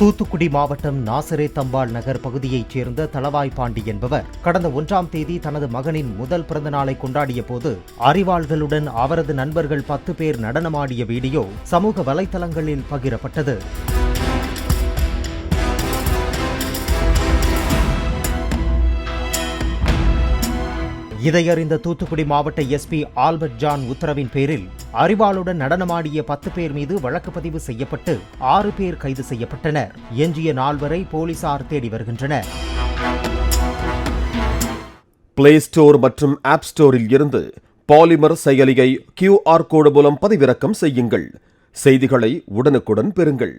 தூத்துக்குடி மாவட்டம் நாசரே தம்பாள் நகர் பகுதியைச் சேர்ந்த தளவாய் பாண்டி என்பவர் கடந்த ஒன்றாம் தேதி தனது மகனின் முதல் பிறந்த நாளை கொண்டாடிய போது அறிவாள்களுடன் அவரது நண்பர்கள் பத்து பேர் நடனமாடிய வீடியோ சமூக வலைதளங்களில் பகிரப்பட்டது. இதையறிந்த தூத்துக்குடி மாவட்ட எஸ்பி ஆல்பர்ட் ஜான் உத்தரவின் பேரில் அறிவாளுடன் நடனமாடிய பத்து பேர் மீது வழக்கு பதிவு செய்யப்பட்டு ஆறு பேர் கைது செய்யப்பட்டனர். எஞ்சிய நால்வரை போலீசார் தேடி வருகின்றனர். பிளே ஸ்டோர் மற்றும் ஆப் ஸ்டோரில் இருந்து பாலிமர் செயலியை கியூஆர் கோடு மூலம் பதிவிறக்கம் செய்யுங்கள். செய்திகளை உடனுக்குடன் பெறுங்கள்.